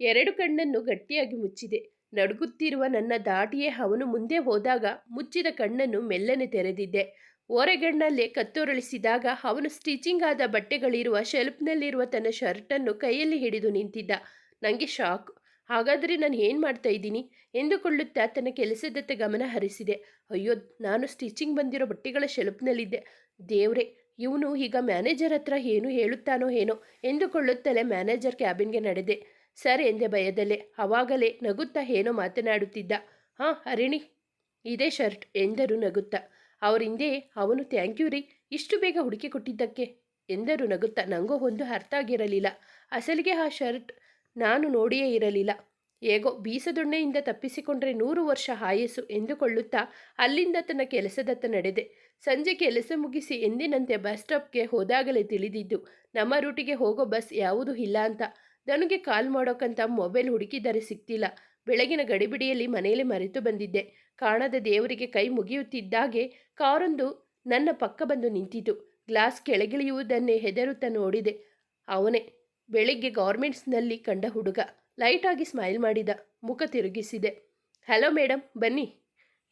ಎರಡು ಕಣ್ಣನ್ನು ಗಟ್ಟಿಯಾಗಿ ಮುಚ್ಚಿದೆ. ನಡುಗುತ್ತಿರುವ ನನ್ನ ದಾಟಿಯೇ ಅವನು ಮುಂದೆ ಹೋದಾಗ ಮುಚ್ಚಿದ ಕಣ್ಣನ್ನು ಮೆಲ್ಲನೆ ತೆರೆದಿದ್ದೆ. ಓರೆಗಣ್ಣಲ್ಲೇ ಕತ್ತೊರಳಿಸಿದಾಗ ಅವನು ಸ್ಟಿಚಿಂಗ್ ಆದ ಬಟ್ಟೆಗಳಿರುವ, ಶೆಲ್ಫ್ನಲ್ಲಿರುವ ತನ್ನ ಶರ್ಟನ್ನು ಕೈಯಲ್ಲಿ ಹಿಡಿದು ನಿಂತಿದ್ದ. ನನಗೆ ಶಾಕ್. ಹಾಗಾದರೆ ನಾನು ಏನು ಮಾಡ್ತಾ ಇದ್ದೀನಿ? ಎಂದುಕೊಳ್ಳುತ್ತಾ ತನ್ನ ಕೆಲಸದತ್ತ ಗಮನ ಹರಿಸಿದೆ. ಅಯ್ಯೋ, ನಾನು ಸ್ಟಿಚಿಂಗ್ ಬಂದಿರೋ ಬಟ್ಟೆಗಳ ಶೆಲ್ಫ್ನಲ್ಲಿದ್ದೆ. ದೇವ್ರೆ, ಇವನು ಈಗ ಮ್ಯಾನೇಜರ್ ಹತ್ರ ಏನು ಹೇಳುತ್ತಾನೋ ಏನೋ ಎಂದುಕೊಳ್ಳುತ್ತಲೇ ಮ್ಯಾನೇಜರ್ ಕ್ಯಾಬಿನ್ಗೆ ನಡೆದೆ. ಸರ್ ಎಂದೆ ಭಯದಲ್ಲೇ ಅವಾಗಲೇ ನಗುತ್ತಾ ಏನೋ ಮಾತನಾಡುತ್ತಿದ್ದ. ಹಾಂ ಹರಿಣಿ ಇದೇ ಶರ್ಟ್ ಎಂದರು ನಗುತ್ತಾ. ಅವರಿಂದೆ ಅವನು ಥ್ಯಾಂಕ್ ಯು ರೀ. ಇಷ್ಟು ಬೇಗ ಹುಡುಕಿ ಕೊಟ್ಟಿದ್ದಕ್ಕೆ? ಎಂದರು ನಗುತ್ತಾ. ನನಗೂ ಒಂದು ಅರ್ಥ ಆಗಿರಲಿಲ್ಲ. ಅಸಲಿಗೆ ಆ ಶರ್ಟ್ ನಾನು ನೋಡಿಯೇ ಇರಲಿಲ್ಲ. ಹೇಗೋ ಬೀಸದೊಣ್ಣೆಯಿಂದ ತಪ್ಪಿಸಿಕೊಂಡ್ರೆ ನೂರು ವರ್ಷ ಆಯಸ್ಸು ಎಂದುಕೊಳ್ಳುತ್ತಾ ಅಲ್ಲಿಂದ ತನ್ನ ಕೆಲಸದತ್ತ ನಡೆದೆ. ಸಂಜೆ ಕೆಲಸ ಮುಗಿಸಿ ಎಂದಿನಂತೆ ಬಸ್ ಸ್ಟಾಪ್ಗೆ ಹೋದಾಗಲೇ ತಿಳಿದಿದ್ದು, ನಮ್ಮ ರೂಟಿಗೆ ಹೋಗೋ ಬಸ್ ಯಾವುದೂ ಇಲ್ಲ ಅಂತ. ನನಗೆ ಕಾಲ್ ಮಾಡೋಕ್ಕಂತ ಮೊಬೈಲ್ ಹುಡುಕಿದರೆ ಸಿಕ್ತಿಲ್ಲ. ಬೆಳಗಿನ ಗಡಿಬಿಡಿಯಲ್ಲಿ ಮನೆಯಲ್ಲಿ ಮರೆತು ಬಂದಿದ್ದೆ. ಕಾಣದ ದೇವರಿಗೆ ಕೈ ಮುಗಿಯುತ್ತಿದ್ದಾಗೆ ಕಾರೊಂದು ನನ್ನ ಪಕ್ಕ ಬಂದು ನಿಂತಿತು. ಗ್ಲಾಸ್ ಕೆಳಗಿಳಿಯುವುದನ್ನೇ ಹೆದರುತ್ತಾ ನೋಡಿದೆ. ಅವನೇ, ಬೆಳಿಗ್ಗೆ ಗೌರ್ಮೆಂಟ್ಸ್ನಲ್ಲಿ ಕಂಡ ಹುಡುಗ. ಲೈಟಾಗಿ ಸ್ಮೈಲ್ ಮಾಡಿದ. ಮುಖ ತಿರುಗಿಸಿದೆ. ಹಲೋ ಮೇಡಮ್ ಬನ್ನಿ.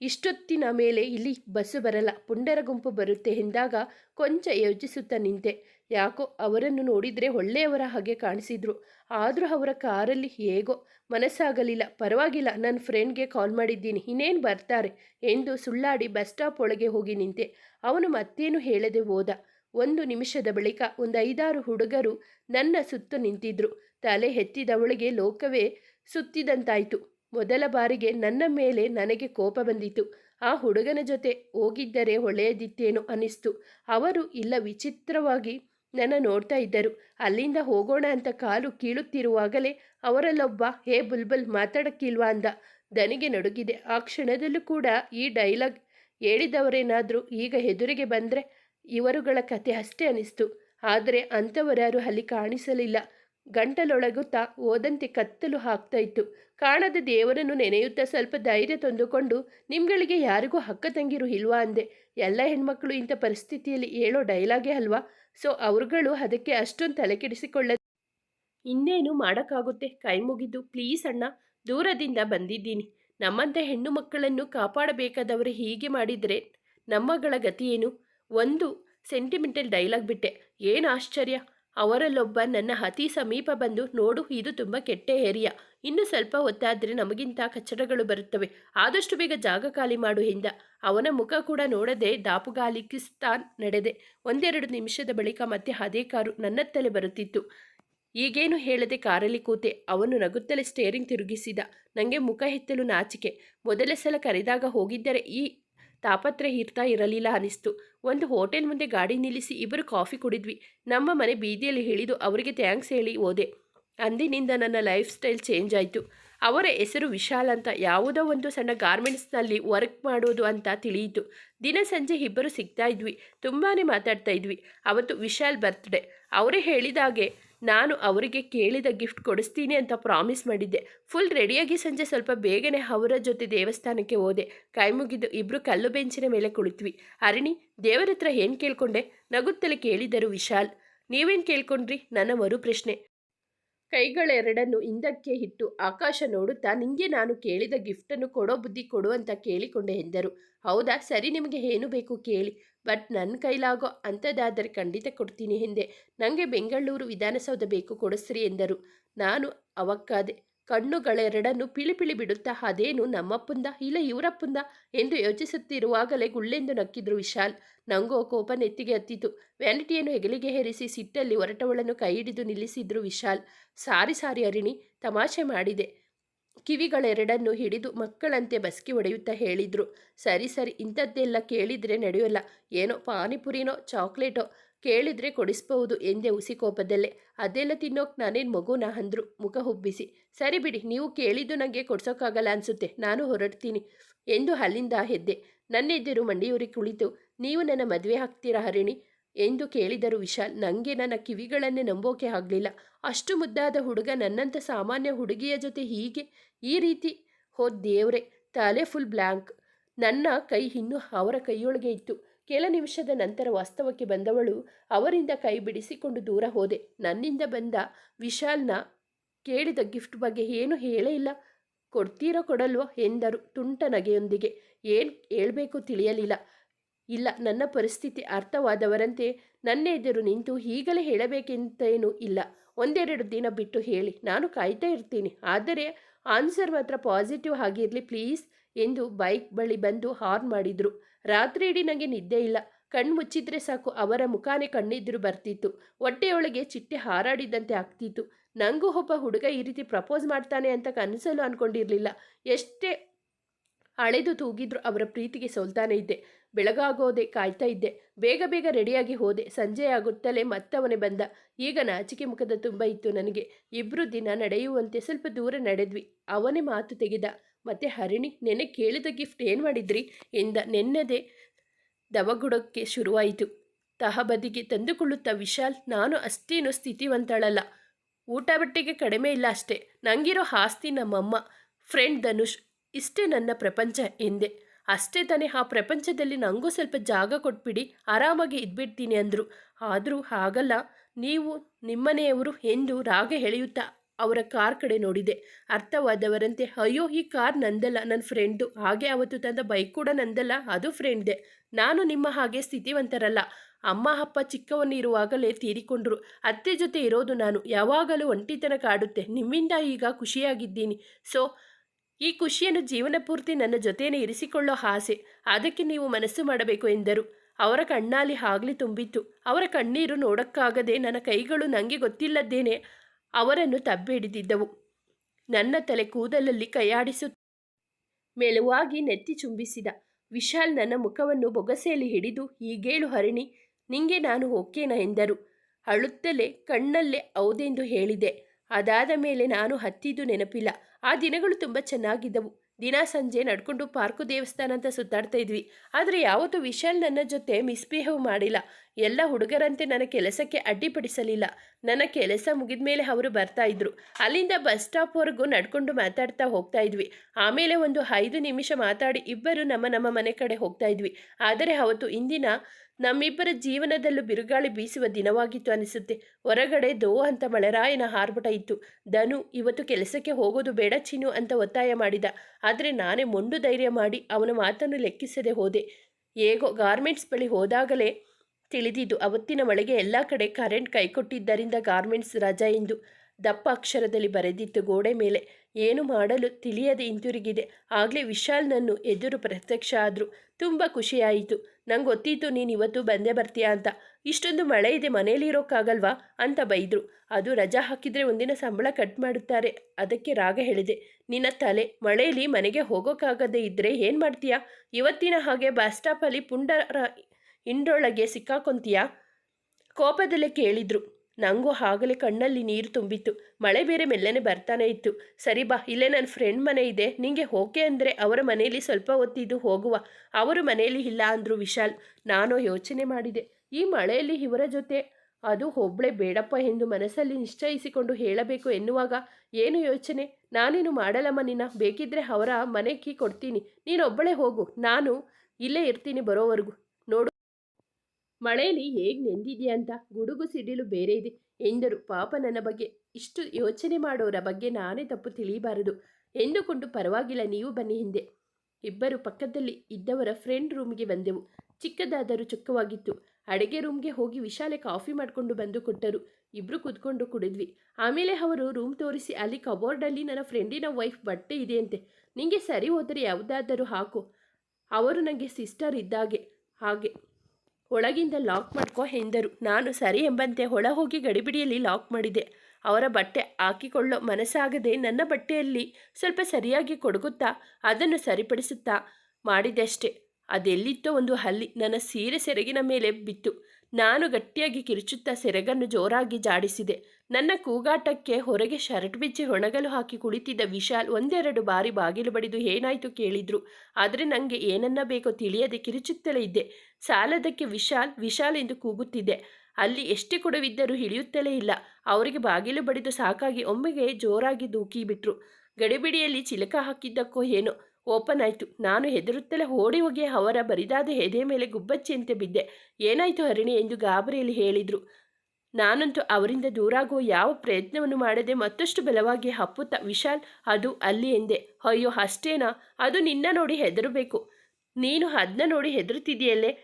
ಇಷ್ಟೊತ್ತಿನ ಮೇಲೆ ಇಲ್ಲಿ ಬಸ್ಸು ಬರಲ್ಲ. ಪುಂಡರ ಗುಂಪು ಬರುತ್ತೆ ಎಂದಾಗ ಕೊಂಚ ಯೋಚಿಸುತ್ತಾ ನಿಂತೆ. ಯಾಕೋ ಅವರನ್ನು ನೋಡಿದರೆ ಒಳ್ಳೆಯವರ ಹಾಗೆ ಕಾಣಿಸಿದ್ರು. ಆದರೂ ಅವರ ಕಾರಲ್ಲಿ ಹೇಗೋ ಮನಸ್ಸಾಗಲಿಲ್ಲ. ಪರವಾಗಿಲ್ಲ ನನ್ನ ಫ್ರೆಂಡ್ಗೆ ಕಾಲ್ ಮಾಡಿದ್ದೀನಿ. ಇನ್ನೇನು ಬರ್ತಾರೆ? ಎಂದು ಸುಳ್ಳಾಡಿ ಬಸ್ ಸ್ಟಾಪ್ ಒಳಗೆ ಹೋಗಿ ನಿಂತೆ. ಅವನು ಮತ್ತೇನು ಹೇಳದೆ ಹೋದ. ಒಂದು ನಿಮಿಷದ ಬಳಿಕ ಒಂದು ಐದಾರು ಹುಡುಗರು ನನ್ನ ಸುತ್ತ ನಿಂತಿದ್ರು. ತಲೆ ಎತ್ತಿದವಳಿಗೆ ಲೋಕವೇ ಸುತ್ತಿದಂತಾಯಿತು. ಮೊದಲ ಬಾರಿಗೆ ನನ್ನ ಮೇಲೆ ನನಗೆ ಕೋಪ ಬಂದಿತು ಆ ಹುಡುಗನ ಜೊತೆ ಹೋಗಿದ್ದರೆ ಒಳ್ಳೆಯದಿತ್ತೇನೋ ಅನಿಸ್ತು. ಅವರು ಇಲ್ಲ, ವಿಚಿತ್ರವಾಗಿ ನನ್ನ ನೋಡ್ತಾ ಇದ್ದರು. ಅಲ್ಲಿಂದ ಹೋಗೋಣ ಅಂತ ಕಾಲು ಕೀಳುತ್ತಿರುವಾಗಲೇ ಅವರಲ್ಲೊಬ್ಬ, ಹೇ ಬುಲ್ಬುಲ್, ಮಾತಾಡಕ್ಕಿಲ್ವಾ? ಅಂದ. ದನಿಗೆ ನಡುಗಿದೆ. ಆ ಕ್ಷಣದಲ್ಲೂ ಕೂಡ ಈ ಡೈಲಾಗ್ ಹೇಳಿದವರೇನಾದರೂ ಈಗ ಎದುರಿಗೆ ಬಂದರೆ ಇವರುಗಳ ಕತೆ ಅಷ್ಟೇ ಅನಿಸ್ತು. ಆದರೆ ಅಂಥವರ್ಯಾರು ಅಲ್ಲಿ ಕಾಣಿಸಲಿಲ್ಲ. ಗಂಟಲೊಳಗುತ್ತಾ ಓದಂತೆ ಕತ್ತಲು ಹಾಕ್ತಾ ಇತ್ತು. ಕಾಣದ ದೇವರನ್ನು ನೆನೆಯುತ್ತಾ ಸ್ವಲ್ಪ ಧೈರ್ಯ ತಂದುಕೊಂಡು, ನಿಮ್ಗಳಿಗೆ ಯಾರಿಗೂ ಹಕ್ಕ ತಂಗಿರು ಇಲ್ವಾ? ಅಂದೆ. ಎಲ್ಲ ಹೆಣ್ಮಕ್ಳು ಇಂಥ ಪರಿಸ್ಥಿತಿಯಲ್ಲಿ ಹೇಳೋ ಡೈಲಾಗೇ ಅಲ್ವಾ? ಸೊ ಅವ್ರುಗಳು ಅದಕ್ಕೆ ಅಷ್ಟೊಂದು ತಲೆ ಕೆಡಿಸಿಕೊಳ್ಳ ಇನ್ನೇನು ಮಾಡೋಕ್ಕಾಗುತ್ತೆ? ಕೈ ಮುಗಿದು, ಪ್ಲೀಸ್ ಅಣ್ಣ, ದೂರದಿಂದ ಬಂದಿದ್ದೀನಿ. ನಮ್ಮಂಥ ಹೆಣ್ಣು ಮಕ್ಕಳನ್ನು ಕಾಪಾಡಬೇಕಾದವರು ಹೀಗೆ ಮಾಡಿದರೆ ನಮ್ಮಗಳ ಗತಿ ಏನು? ಒಂದು ಸೆಂಟಿಮೆಂಟಲ್ ಡೈಲಾಗ್ ಬಿಟ್ಟೆ. ಏನು ಆಶ್ಚರ್ಯ? ಅವರಲ್ಲೊಬ್ಬ ನನ್ನ ಅತಿ ಸಮೀಪ ಬಂದು, ನೋಡು, ಇದು ತುಂಬ ಕೆಟ್ಟ ಏರಿಯಾ. ಇನ್ನು ಸ್ವಲ್ಪ ಹೊತ್ತಾದರೆ ನಮಗಿಂತ ಕಚ್ಚಡಗಳು ಬರುತ್ತವೆ. ಆದಷ್ಟು ಬೇಗ ಜಾಗ ಖಾಲಿ ಮಾಡು ಎಂದ. ಅವನ ಮುಖ ಕೂಡ ನೋಡದೆ ದಾಪುಗಾಲಿಕಿಸ್ತಾನ್ ನಡೆದೆ. ಒಂದೆರಡು ನಿಮಿಷದ ಬಳಿಕ ಮತ್ತೆ ಅದೇ ಕಾರು ನನ್ನತ್ತಲೇ ಬರುತ್ತಿತ್ತು. ಈಗೇನು ಹೇಳದೆ ಕಾರಲ್ಲಿ ಕೂತೆ. ಅವನು ನಗುತ್ತಲೇ ಸ್ಟೇರಿಂಗ್ ತಿರುಗಿಸಿದ. ನನಗೆ ಮುಖ ಎತ್ತಲು ನಾಚಿಕೆ. ಮೊದಲ ಸಲ ಕರೆದಾಗ ಹೋಗಿದ್ದರೆ ಈ ತಾಪತ್ರೆ ಇರ್ತಾ ಇರಲಿಲ್ಲ ಅನಿಸ್ತು ಒಂದು ಹೋಟೆಲ್ ಮುಂದೆ ಗಾಡಿ ನಿಲ್ಲಿಸಿ ಇಬ್ಬರು ಕಾಫಿ ಕುಡಿದ್ವಿ. ನಮ್ಮ ಮನೆ ಬೀದಿಯಲ್ಲಿ ಹೇಳಿದು ಅವರಿಗೆ ಥ್ಯಾಂಕ್ಸ್ ಹೇಳಿ ಓದೆ ಅಂದಿನಿಂದ ನನ್ನ ಲೈಫ್ ಸ್ಟೈಲ್ ಚೇಂಜ್ ಆಯಿತು. ಅವರ ಹೆಸರು ವಿಶಾಲ್ ಅಂತ ಯಾವುದೋ ಒಂದು ಸಣ್ಣ ಗಾರ್ಮೆಂಟ್ಸ್ನಲ್ಲಿ ವರ್ಕ್ ಮಾಡೋದು ಅಂತ ತಿಳಿಯಿತು. ದಿನ ಸಂಜೆ ಇಬ್ಬರು ಸಿಗ್ತಾ ಇದ್ವಿ. ತುಂಬಾ ಮಾತಾಡ್ತಾ ಇದ್ವಿ. ಅವತ್ತು ವಿಶಾಲ್ ಬರ್ತ್ಡೇ. ಅವರೇ ಹೇಳಿದಾಗೆ ನಾನು ಅವರಿಗೆ ಕೇಳಿದ ಗಿಫ್ಟ್ ಕೊಡಿಸ್ತೀನಿ ಅಂತ ಪ್ರಾಮಿಸ್ ಮಾಡಿದ್ದೆ. ಫುಲ್ ರೆಡಿಯಾಗಿ ಸಂಜೆ ಸ್ವಲ್ಪ ಬೇಗನೆ ಅವರ ಜೊತೆ ದೇವಸ್ಥಾನಕ್ಕೆ ಹೋದೆ. ಕೈ ಮುಗಿದು ಇಬ್ಬರು ಕಲ್ಲು ಬೆಂಚಿನ ಮೇಲೆ ಕುಳಿತ್ವಿ. ಅರಣಿ, ದೇವರ ಹತ್ರ ಏನು ಕೇಳ್ಕೊಂಡೆ? ನಗುತ್ತಲೇ ಕೇಳಿದರು ವಿಶಾಲ್. ನೀವೇನು ಕೇಳ್ಕೊಂಡ್ರಿ? ನನ್ನ ಮರು ಪ್ರಶ್ನೆ ಕೈಗಳೆರಡನ್ನು ಹಿಂದಕ್ಕೆ ಇಟ್ಟು ಆಕಾಶ ನೋಡುತ್ತಾ ನಿಮಗೆ ನಾನು ಕೇಳಿದ ಗಿಫ್ಟನ್ನು ಕೊಡೋ ಬುದ್ಧಿ ಕೊಡು ಅಂತ ಕೇಳಿಕೊಂಡೆ ಎಂದರು. ಹೌದಾ? ಸರಿ ನಿಮಗೆ ಏನು ಬೇಕು ಕೇಳಿ. ಬಟ್ ನನ್ನ ಕೈಲಾಗೋ ಅಂಥದ್ದಾದರೆ ಖಂಡಿತ ಕೊಡ್ತೀನಿ ಎಂದೆ. ನನಗೆ ಬೆಂಗಳೂರು ವಿಧಾನಸೌಧ ಬೇಕು ಕೊಡಿಸ್ರಿ ಎಂದರು. ನಾನು ಅವಕ್ಕಾದೆ ಕಣ್ಣುಗಳೆರಡನ್ನು ಪಿಳಿಪಿಳಿ ಪಿಳಿ ಬಿಡುತ್ತಾ, ಅದೇನು ನಮ್ಮಪ್ಪುಂದ, ಇಲ್ಲ ಇವರಪ್ಪುಂದ ಎಂದು ಯೋಚಿಸುತ್ತಿರುವಾಗಲೇ ಗುಳ್ಳೆಂದು ನಕ್ಕಿದ್ರು ವಿಶಾಲ್. ನಂಗೋ ಕೋಪ ನೆತ್ತಿಗೆ ಹತ್ತಿತು. ವ್ಯಾನಿಟಿಯನ್ನು ಹೆಗಲಿಗೆ ಹೇರಿಸಿ ಸಿಟ್ಟಲ್ಲಿ ಹೊರಟವಳನ್ನು ಕೈ ಹಿಡಿದು ನಿಲ್ಲಿಸಿದ್ರು ವಿಶಾಲ್. ಸಾರಿ ಸಾರಿ ಅರಿಣಿ, ತಮಾಷೆ ಮಾಡಿದೆ. ಕಿವಿಗಳೆರಡನ್ನು ಹಿಡಿದು ಮಕ್ಕಳಂತೆ ಬಸ್ಕಿ ಹೊಡೆಯುತ್ತಾ ಹೇಳಿದ್ರು. ಸರಿ ಸರಿ, ಇಂಥದ್ದೆಲ್ಲ ಕೇಳಿದರೆ ನಡೆಯೋಲ್ಲ. ಏನೋ ಪಾನಿಪುರಿನೋ, ಚಾಕ್ಲೇಟೋ ಕೇಳಿದರೆ ಕೊಡಿಸ್ಬಹುದು ಎಂದೇ ಉಸಿಕೋಪದಲ್ಲೇ. ಅದೆಲ್ಲ ತಿನ್ನೋಕೆ ನಾನೇನು ಮಗುನ ಅಂದ್ರು. ಮುಖ ಹುಬ್ಬಿಸಿ. ಸರಿ ಬಿಡಿ, ನೀವು ಕೇಳಿದ್ದು ನನಗೆ ಕೊಡ್ಸೋಕ್ಕಾಗಲ್ಲ ಅನಿಸುತ್ತೆ. ನಾನು ಹೊರಡ್ತೀನಿ ಎಂದು ಅಲ್ಲಿಂದ ಹೆದ್ದೆ. ನನ್ನೆದ್ದರು ಮಂಡಿಯೂರಿ ಕುಳಿತು, ನೀವು ನನ್ನ ಮದುವೆ ಹಾಕ್ತೀರಾ ಹರಿಣಿ? ಎಂದು ಕೇಳಿದರು ವಿಶಾಲ್ ನನಗೆ ನನ್ನ ಕಿವಿಗಳನ್ನೇ ನಂಬೋಕೆ ಆಗಲಿಲ್ಲ. ಅಷ್ಟು ಮುದ್ದಾದ ಹುಡುಗ ನನ್ನಂಥ ಸಾಮಾನ್ಯ ಹುಡುಗಿಯ ಜೊತೆ ಹೀಗೆ ಈ ರೀತಿ ಹೋದ ದೇವ್ರೆ, ತಲೆ ಫುಲ್ ಬ್ಲ್ಯಾಂಕ್ ನನ್ನ ಕೈ ಇನ್ನೂ ಅವರ ಕೈಯೊಳಗೆ ಇತ್ತು. ಕೆಲ ನಿಮಿಷದ ನಂತರ ವಾಸ್ತವಕ್ಕೆ ಬಂದವಳು ಅವರಿಂದ ಕೈ ಬಿಡಿಸಿಕೊಂಡು ದೂರ ಹೋದೆ. ನನ್ನಿಂದ ಬಂದ ವಿಶಾಲ್ನ ಕೇಳಿದ ಗಿಫ್ಟ್ ಬಗ್ಗೆ ಏನು ಹೇಳೇ ಇಲ್ಲ. ಕೊಡ್ತೀರೋ ಕೊಡಲ್ವೋ? ಎಂದರು ತುಂಟ ನಗೆಯೊಂದಿಗೆ. ಏನು ಹೇಳಬೇಕು ತಿಳಿಯಲಿಲ್ಲ. ಇಲ್ಲ, ನನ್ನ ಪರಿಸ್ಥಿತಿ ಅರ್ಥವಾದವರಂತೆ ನನ್ನ ಎದುರು ನಿಂತು ಈಗಲೇ ಹೇಳಬೇಕೆಂತೇನೂ ಇಲ್ಲ. ಒಂದೆರಡು ದಿನ ಬಿಟ್ಟು ಹೇಳಿ, ನಾನು ಕಾಯ್ತಾ ಇರ್ತೀನಿ. ಆದರೆ ಆನ್ಸರ್ ಮಾತ್ರ ಪಾಸಿಟಿವ್ ಆಗಿರಲಿ ಪ್ಲೀಸ್ ಎಂದು ಬೈಕ್ ಬಳಿ ಬಂದು ಹಾರ್ನ್ ಮಾಡಿದರು. ರಾತ್ರಿ ಇಡೀ ನನಗೆ ನಿದ್ದೆ ಇಲ್ಲ. ಕಣ್ಣು ಮುಚ್ಚಿದ್ರೆ ಸಾಕು, ಅವರ ಮುಖಾನೇ ಕಣ್ಣಿದ್ರು ಬರ್ತಿತ್ತು. ಹೊಟ್ಟೆಯೊಳಗೆ ಚಿಟ್ಟೆ ಹಾರಾಡಿದಂತೆ ಆಗ್ತಿತ್ತು. ನನಗೂ ಒಬ್ಬ ಹುಡುಗ ಈ ರೀತಿ ಪ್ರಪೋಸ್ ಮಾಡ್ತಾನೆ ಅಂತ ಕನಸಲು ಅಂದ್ಕೊಂಡಿರಲಿಲ್ಲ ಎಷ್ಟೇ ಅಳೆದು ತೂಗಿದ್ರು ಅವರ ಪ್ರೀತಿಗೆ ಸೋಲ್ತಾನೆ ಇದ್ದೆ. ಬೆಳಗಾಗೋದೆ ಕಾಯ್ತಾ ಇದ್ದೆ. ಬೇಗ ಬೇಗ ರೆಡಿಯಾಗಿ ಹೋದೆ. ಸಂಜೆ ಆಗುತ್ತಲೇ ಮತ್ತವನೇ ಬಂದ. ಈಗ ನಾಚಿಕೆ ಮುಖದ ತುಂಬ ಇತ್ತು ನನಗೆ. ಇಬ್ಬರು ದಿನ ನಡೆಯುವಂತೆ ಸ್ವಲ್ಪ ದೂರ ನಡೆದ್ವಿ. ಅವನೇ ಮಾತು ತೆಗೆದ. ಮತ್ತೆ, ಹರಿಣಿ ನೆನೆ ಕೇಳಿದ ಗಿಫ್ಟ್ ಏನು ಮಾಡಿದ್ರಿ? ಎಂದ. ನೆನ್ನದೆ ದವಗುಡಕ್ಕೆ ಶುರುವಾಯಿತು. ತಹಬದಿಗೆ ತಂದುಕೊಳ್ಳುತ್ತಾ ವಿಶಾಲ್, ನಾನು ಅಷ್ಟೇನು ಸ್ಥಿತಿವಂತಳಲ್ಲ. ಊಟ ಬಟ್ಟೆಗೆ ಕಡಿಮೆ ಇಲ್ಲ ಅಷ್ಟೇ. ನಂಗಿರೋ ಆಸ್ತಿ ನಮ್ಮಮ್ಮ. ಫ್ರೆಂಡ್ ಧನುಷ್ ಇಷ್ಟೇ ನನ್ನ ಪ್ರಪಂಚ ಎಂದೆ. ಅಷ್ಟೇ ತಾನೇ ಆ ಪ್ರಪಂಚದಲ್ಲಿ ನನಗೂ ಸ್ವಲ್ಪ ಜಾಗ ಕೊಟ್ಬಿಡಿ, ಆರಾಮಾಗಿ ಇದ್ಬಿಡ್ತೀನಿ ಅಂದರು. ಆದರೂ ಹಾಗಲ್ಲ, ನೀವು ನಿಮ್ಮನೆಯವರು ಎಂದು ರಾಗ ಎಳೆಯುತ್ತಾ ಅವರ ಕಾರ್ ಕಡೆ ನೋಡಿದೆ. ಅರ್ಥವಾದವರಂತೆ, ಅಯ್ಯೋ, ಈ ಕಾರ್ ನಂದಲ್ಲ ನನ್ನ ಫ್ರೆಂಡು. ಹಾಗೆ ಅವತ್ತು ತಂದ ಬೈಕ್ ಕೂಡ ನಂದಲ್ಲ, ಅದು ಫ್ರೆಂಡ್ದೆ. ನಾನು ನಿಮ್ಮ ಹಾಗೆ ಸ್ಥಿತಿವಂತರಲ್ಲ. ಅಮ್ಮ, ಅಪ್ಪ ಚಿಕ್ಕವನಿರುವಾಗಲೇ ತೀರಿಕೊಂಡ್ರು. ಅತ್ತೆ ಜೊತೆ ಇರೋದು ನಾನು. ಯಾವಾಗಲೂ ಒಂಟಿತನ ಕಾಡುತ್ತೆ. ನಿಮ್ಮಿಂದ ಈಗ ಖುಷಿಯಾಗಿದ್ದೀನಿ. ಸೊ ಈ ಖುಷಿಯನ್ನು ಜೀವನ ಪೂರ್ತಿ ನನ್ನ ಜೊತೆಯೇ ಇರಿಸಿಕೊಳ್ಳೋ ಆಸೆ. ಅದಕ್ಕೆ ನೀವು ಮನಸ್ಸು ಮಾಡಬೇಕು ಎಂದರು. ಅವರ ಕಣ್ಣಾಲಿ ಆಗ್ಲಿ ತುಂಬಿತ್ತು. ಅವರ ಕಣ್ಣೀರು ನೋಡಕ್ಕಾಗದೆ ನನ್ನ ಕೈಗಳು ನನಗೆ ಗೊತ್ತಿಲ್ಲದ್ದೇನೆ ಅವರನ್ನು ತಬ್ಬಿ ಹಿಡಿದಿದ್ದವು ನನ್ನ ತಲೆ ಕೂದಲಲ್ಲಿ ಕೈಯಾಡಿಸು ಮೆಲುವಾಗಿ ನೆತ್ತಿ ಚುಂಬಿಸಿದ. ವಿಶಾಲ್ ನನ್ನ ಮುಖವನ್ನು ಬೊಗಸೆಯಲ್ಲಿ ಹಿಡಿದು ಈಗೇಳು ಹರಿಣಿ, ನಿಂಗೆ ನಾನು ಓಕೆನಾ? ಎಂದರು. ಅಳುತ್ತಲೇ ಕಣ್ಣಲ್ಲೇ ಹೌದೆಂದು ಹೇಳಿದೆ. ಅದಾದ ಮೇಲೆ ನಾನು ಹತ್ತಿದ್ದು ನೆನಪಿಲ್ಲ. ಆ ದಿನಗಳು ತುಂಬ ಚೆನ್ನಾಗಿದ್ದವು. ದಿನ ಸಂಜೆ ನಡ್ಕೊಂಡು ಪಾರ್ಕು ದೇವಸ್ಥಾನ ಅಂತ ಸುತ್ತಾಡ್ತಾ ಇದ್ವಿ. ಆದರೆ ಯಾವತ್ತೂ ವಿಶಾಲ್ ನನ್ನ ಜೊತೆ ಮಿಸ್ಬಿಹೇವ್ ಮಾಡಿಲ್ಲ. ಎಲ್ಲ ಹುಡುಗರಂತೆ ನನ್ನ ಕೆಲಸಕ್ಕೆ ಅಡ್ಡಿಪಡಿಸಲಿಲ್ಲ. ನನ್ನ ಕೆಲಸ ಮುಗಿದ ಮೇಲೆ ಅವರು ಬರ್ತಾ ಇದ್ರು. ಅಲ್ಲಿಂದ ಬಸ್ ಸ್ಟಾಪ್ವರೆಗೂ ನಡ್ಕೊಂಡು ಮಾತಾಡ್ತಾ ಹೋಗ್ತಾ ಇದ್ವಿ. ಆಮೇಲೆ ಒಂದು ಐದು ನಿಮಿಷ ಮಾತಾಡಿ ಇಬ್ಬರು ನಮ್ಮ ನಮ್ಮ ಮನೆ ಕಡೆ ಹೋಗ್ತಾ ಇದ್ವಿ. ಆದರೆ ಅವತ್ತು ಇಂದಿನ ನಮ್ಮಿಬ್ಬರ ಜೀವನದಲ್ಲೂ ಬಿರುಗಾಳಿ ಬೀಸುವ ದಿನವಾಗಿತ್ತು ಅನಿಸುತ್ತೆ. ಹೊರಗಡೆ ದೋ ಅಂತ ಮಳೆರಾಯನ ಹಾರ್ಬಟ ಇತ್ತು. ಧನು, ಇವತ್ತು ಕೆಲಸಕ್ಕೆ ಹೋಗೋದು ಬೇಡ ಚಿನ್ನು ಅಂತ ಒತ್ತಾಯ ಮಾಡಿದ. ಆದರೆ ನಾನೇ ಮೊಂಡು ಧೈರ್ಯ ಮಾಡಿ ಅವನ ಮಾತನ್ನು ಲೆಕ್ಕಿಸದೆ ಹೋದೆ. ಹೇಗೋ ಗಾರ್ಮೆಂಟ್ಸ್ ಬಳಿ ಹೋದಾಗಲೇ ತಿಳಿದಿದ್ದು, ಅವತ್ತಿನ ಮಳೆಗೆ ಎಲ್ಲ ಕಡೆ ಕರೆಂಟ್ ಕೈಕೊಟ್ಟಿದ್ದರಿಂದ ಗಾರ್ಮೆಂಟ್ಸ್ ರಜಾ ಎಂದು ದಪ್ಪ ಅಕ್ಷರದಲ್ಲಿ ಬರೆದಿತ್ತು ಗೋಡೆ ಮೇಲೆ. ಏನು ಮಾಡಲು ತಿಳಿಯದೆ ಹಿಂತಿರುಗಿದೆ. ಆಗಲೇ ವಿಶಾಲ್ನನ್ನು ಎದುರು ಪ್ರತ್ಯಕ್ಷ ಆದರು. ತುಂಬ ಖುಷಿಯಾಯಿತು. ನಂಗೆ ಗೊತ್ತಿತ್ತು ನೀನು ಇವತ್ತು ಬಂದೇ ಬರ್ತೀಯಾ ಅಂತ. ಇಷ್ಟೊಂದು ಮಳೆ ಇದೆ, ಮನೇಲಿ ಇರೋಕ್ಕಾಗಲ್ವಾ? ಅಂತ ಬೈದರು. ಅದು ರಜಾ ಹಾಕಿದರೆ ಒಂದಿನ ಸಂಬಳ ಕಟ್ ಮಾಡುತ್ತಾರೆ. ಅದಕ್ಕೆ ರಾಗ ಹೇಳಿದೆ. ನಿನ್ನ ತಲೆ ಮಳೆಯಲ್ಲಿ ಮನೆಗೆ ಹೋಗೋಕ್ಕಾಗದೇ ಇದ್ದರೆ ಏನು ಮಾಡ್ತೀಯಾ? ಇವತ್ತಿನ ಹಾಗೆ ಬಸ್ ಸ್ಟಾಪಲ್ಲಿ ಪುಂಡರ ಹಿಂಡೊಳಗೆ ಸಿಕ್ಕಾಕೊಂತೀಯಾ? ಕೋಪದಲ್ಲೇ ಕೇಳಿದ್ರು. ನನಗೂ ಆಗಲೇ ಕಣ್ಣಲ್ಲಿ ನೀರು ತುಂಬಿತ್ತು. ಮಳೆ ಬೇರೆ ಮೆಲ್ಲನೆ ಬರ್ತಾನೆ ಇತ್ತು. ಸರಿ ಬಾ, ಇಲ್ಲೇ ನನ್ನ ಫ್ರೆಂಡ್ ಮನೆ ಇದೆ. ನಿಂಗೆ ಓಕೆ ಅಂದರೆ ಅವರ ಮನೆಯಲ್ಲಿ ಸ್ವಲ್ಪ ಹೊತ್ತಿದ್ದು ಹೋಗುವ. ಅವರು ಮನೆಯಲ್ಲಿ ಇಲ್ಲ ಅಂದರು ವಿಶಾಲ್. ನಾನು ಯೋಚನೆ ಮಾಡಿದೆ. ಈ ಮಳೆಯಲ್ಲಿ ಇವರ ಜೊತೆ ಅದು ಒಬ್ಬಳೇ ಬೇಡಪ್ಪ ಎಂದು ಮನಸ್ಸಲ್ಲಿ ನಿಶ್ಚಯಿಸಿಕೊಂಡು ಹೇಳಬೇಕು ಎನ್ನುವಾಗ ಏನು ಯೋಚನೆ? ನಾನೇನು ಮಾಡಲಮ್ಮ ನಿನ್ನ ಬೇಕಿದ್ರೆ ಅವರ ಮನೆಗೆ ಕೊಡ್ತೀನಿ. ನೀನೊಬ್ಬಳೇ ಹೋಗು. ನಾನು ಇಲ್ಲೇ ಇರ್ತೀನಿ ಬರೋವರೆಗೂ. ಮಳೆಯಲ್ಲಿ ಹೇಗೆ ನೆಂದಿದೆಯಾ ಅಂತ ಗುಡುಗು ಸಿಡಿಲು ಬೇರೆ ಇದೆ ಎಂದರು. ಪಾಪ ನನ್ನ ಬಗ್ಗೆ ಇಷ್ಟು ಯೋಚನೆ ಮಾಡೋರ ಬಗ್ಗೆ ನಾನೇ ತಪ್ಪು ತಿಳಿಯಬಾರದು. ಎಂದುಕೊಂಡು ಪರವಾಗಿಲ್ಲ, ನೀವು ಬನ್ನಿ ಹಿಂದೆ. ಇಬ್ಬರು ಪಕ್ಕದಲ್ಲಿ ಇದ್ದವರ ಫ್ರೆಂಡ್ ರೂಮ್ಗೆ ಬಂದೆವು. ಚಿಕ್ಕದಾದರೂ ಚೊಕ್ಕವಾಗಿತ್ತು. ಅಡುಗೆ ರೂಮ್ಗೆ ಹೋಗಿ ವಿಶಾಲೆ ಕಾಫಿ ಮಾಡಿಕೊಂಡು ಬಂದು ಕೊಟ್ಟರು. ಇಬ್ಬರು ಕೂತ್ಕೊಂಡು ಕುಡಿದ್ವಿ. ಆಮೇಲೆ ಅವರು ರೂಮ್ ತೋರಿಸಿ, ಅಲ್ಲಿ ಕಬೋರ್ಡಲ್ಲಿ ನನ್ನ ಫ್ರೆಂಡಿನ ವೈಫ್ ಬಟ್ಟೆ ಇದೆಯಂತೆ ನಿಮಗೆ ಸರಿ ಹೋದರೆ ಯಾವುದಾದರೂ ಹಾಕು. ಅವರು ನನಗೆ ಸಿಸ್ಟರ್ ಇದ್ದಾಗೆ, ಹಾಗೆ. ಒಳಗಿಂದ ಲಾಕ್ ಮಾಡ್ಕೋ ಎಂದರು. ನಾನು ಸರಿ ಎಂಬಂತೆ ಒಳ ಹೋಗಿ ಗಡಿಬಿಡಿಯಲ್ಲಿ ಲಾಕ್ ಮಾಡಿದೆ. ಅವರ ಬಟ್ಟೆ ಹಾಕಿಕೊಳ್ಳೋ ಮನಸ್ಸಾಗದೆ ನನ್ನ ಬಟ್ಟೆಯಲ್ಲಿ ಸ್ವಲ್ಪ ಸರಿಯಾಗಿ ಕೊಡಗುತ್ತಾ, ಅದನ್ನು ಸರಿಪಡಿಸುತ್ತಾ ಮಾಡಿದೆಷ್ಟೆ ಅದೆಲ್ಲಿತ್ತೋ ಒಂದು ಹಲ್ಲಿ. ನನ್ನ ಸೀರೆ ಸೆರಗಿನ ಮೇಲೆ ಬಿತ್ತು. ನಾನು ಗಟ್ಟಿಯಾಗಿ ಕಿರುಚುತ್ತಾ ಸೆರಗನ್ನು ಜೋರಾಗಿ ಜಾಡಿಸಿದೆ. ನನ್ನ ಕೂಗಾಟಕ್ಕೆ ಹೊರಗೆ ಶರ್ಟ್ ಬಿಚ್ಚಿ ಹೊಣಗಲು ಹಾಕಿ ಕುಳಿತಿದ್ದ ವಿಶಾಲ್ ಒಂದೆರಡು ಬಾರಿ ಬಾಗಿಲು ಬಡಿದು ಏನಾಯಿತು ಕೇಳಿದ್ರು. ಆದರೆ ನನಗೆ ಏನನ್ನ ಬೇಕೋ ತಿಳಿಯದೆ ಕಿರುಚುತ್ತಲೇ ಇದ್ದೆ. ಸಾಲದಕ್ಕೆ ವಿಶಾಲ್ ವಿಶಾಲ್ ಎಂದು ಕೂಗುತ್ತಿದ್ದೆ. ಅಲ್ಲಿ ಎಷ್ಟೇ ಕೊಡವಿದ್ದರೂ ಹಿಡಿಯುತ್ತಲೇ ಇಲ್ಲ. ಅವರಿಗೆ ಬಾಗಿಲು ಬಡಿದು ಸಾಕಾಗಿ ಒಮ್ಮೆಗೆ ಜೋರಾಗಿ ದೂಕಿಬಿಟ್ರು ಗಡಿಬಿಡಿಯಲ್ಲಿ ಚಿಲಕ ಹಾಕಿದ್ದಕ್ಕೋ ಏನೋ. ಓಪನ್ ಆಯಿತು. ನಾನು ಹೆದರುತ್ತಲೇ ಓಡಿ ಹೋಗಿ ಅವರ ಬರಿದಾದ ಎದೆ ಮೇಲೆ ಗುಬ್ಬಚ್ಚಿಯಂತೆ ಬಿದ್ದೆ. ಏನಾಯಿತು ಹರಿಣಿ ಎಂದು ಗಾಬರಿಯಲ್ಲಿ ಹೇಳಿದರು. ನಾನಂತೂ ಅವರಿಂದ ದೂರಾಗುವ ಯಾವ ಪ್ರಯತ್ನವನ್ನು ಮಾಡದೆ ಮತ್ತಷ್ಟು ಬಲವಾಗಿ ಹಪ್ಪುತ್ತ ವಿಶಾಲ್, ಅದು ಅಲ್ಲಿ ಎಂದೆ. ಅಯ್ಯೋ, ಅಷ್ಟೇನಾ? ಅದು ನಿನ್ನ ನೋಡಿ ಹೆದರಬೇಕು. ನೀನು ಅದನ್ನ ನೋಡಿ ಹೆದರುತ್ತಿದೆಯಲ್ಲೇ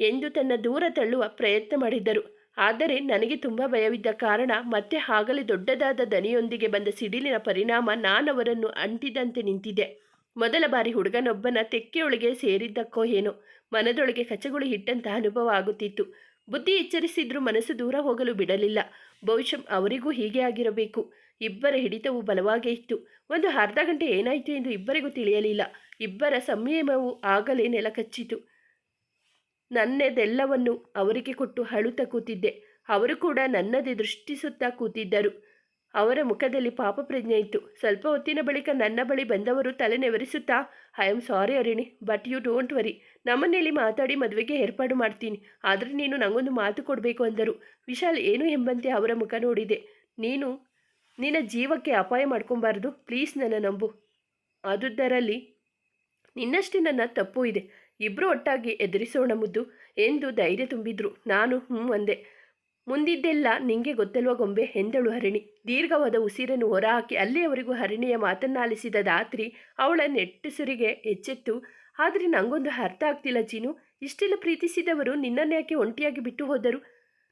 ಎಂದು ತನ್ನ ದೂರ ತಳ್ಳುವ ಪ್ರಯತ್ನ ಮಾಡಿದ್ದರು. ಆದರೆ ನನಗೆ ತುಂಬ ಭಯವಿದ್ದ ಕಾರಣ ಮತ್ತೆ ಆಗಲೇ ದೊಡ್ಡದಾದ ದನಿಯೊಂದಿಗೆ ಬಂದ ಸಿಡಿಲಿನ ಪರಿಣಾಮ ನಾನವರನ್ನು ಅಂಟಿದಂತೆ ನಿಂತಿದ್ದೆ. ಮೊದಲ ಬಾರಿ ಹುಡುಗನೊಬ್ಬನ ತೆಕ್ಕೆಯೊಳಗೆ ಸೇರಿದ್ದಕ್ಕೋ ಏನೋ, ಮನದೊಳಗೆ ಕಚಗುಳಿ ಹಿಟ್ಟಂತಹ ಅನುಭವ ಆಗುತ್ತಿತ್ತು. ಬುದ್ಧಿ ಎಚ್ಚರಿಸಿದ್ರೂ ಮನಸ್ಸು ದೂರ ಹೋಗಲು ಬಿಡಲಿಲ್ಲ. ಬಹುಶಃ ಅವರಿಗೂ ಹೀಗೆ ಆಗಿರಬೇಕು. ಇಬ್ಬರ ಹಿಡಿತವು ಬಲವಾಗೇ ಇತ್ತು. ಒಂದು ಅರ್ಧ ಗಂಟೆ ಏನಾಯಿತು ಎಂದು ಇಬ್ಬರಿಗೂ ತಿಳಿಯಲಿಲ್ಲ. ಇಬ್ಬರ ಸಂಯಮವು ಆಗಲೇ ನೆಲಕಚ್ಚಿತು. ನನ್ನದೆಲ್ಲವನ್ನು ಅವರಿಗೆ ಕೊಟ್ಟು ಅಳುತ್ತಾ ಕೂತಿದ್ದೆ. ಅವರು ಕೂಡ ನನ್ನದೇ ದೃಷ್ಟಿಸುತ್ತಾ ಕೂತಿದ್ದರು. ಅವರ ಮುಖದಲ್ಲಿ ಪಾಪ ಪ್ರಜ್ಞೆ ಇತ್ತು. ಸ್ವಲ್ಪ ಹೊತ್ತಿನ ಬಳಿಕ ನನ್ನ ಬಳಿ ಬಂದವರು ತಲೆ ನೆವರಿಸುತ್ತಾ I am sorry Arini but you don't worry ನಮ್ಮನೇಲಿ ಮಾತಾಡಿ ಮದುವೆಗೆ ಏರ್ಪಾಡು ಮಾಡ್ತೀನಿ. ಆದರೆ ನೀನು ನನಗೊಂದು ಮಾತು ಕೊಡಬೇಕು ಅಂದರು. ವಿಶಾಲ್ ಏನು ಎಂಬಂತೆ ಅವರ ಮುಖ ನೋಡಿದೆ. ನೀನು, ನಿನ್ನ ಜೀವಕ್ಕೆ ಅಪಾಯ ಮಾಡ್ಕೊಬಾರ್ದು. ಪ್ಲೀಸ್ ನನ್ನ ನಂಬು. ಆದುದರಲ್ಲಿ ನಿನ್ನಷ್ಟೇ ನನ್ನ ತಪ್ಪು ಇದೆ. ಇಬ್ಬರು ಒಟ್ಟಾಗಿ ಎದುರಿಸೋಣ ಮುದ್ದು. ಎಂದು ಧೈರ್ಯ ತುಂಬಿದ್ರು. ನಾನು ಹ್ಞೂ ಅಂದೆ. ಮುಂದಿದ್ದೆಲ್ಲ ನಿಂಗೆ ಗೊತ್ತಲ್ವ ಗೊಂಬೆ? ಎಂದಳು ಹರಿಣಿ. ದೀರ್ಘವಾದ ಉಸಿರನ್ನು ಹೊರಹಾಕಿ ಅಲ್ಲಿಯವರೆಗೂ ಹರಿಣಿಯ ಮಾತನ್ನಾಲಿಸಿದ ದಾತ್ರಿ ಅವಳ ನೆಟ್ಟುಸಿರಿಗೆ ಎಚ್ಚೆತ್ತು. ಆದರೆ ನಂಗೊಂದು ಅರ್ಥ ಆಗ್ತಿಲ್ಲ ಜೀನು ಇಷ್ಟೆಲ್ಲ ಪ್ರೀತಿಸಿದವರು ನಿನ್ನನ್ನು ಯಾಕೆ ಒಂಟಿಯಾಗಿ ಬಿಟ್ಟು ಹೋದರು?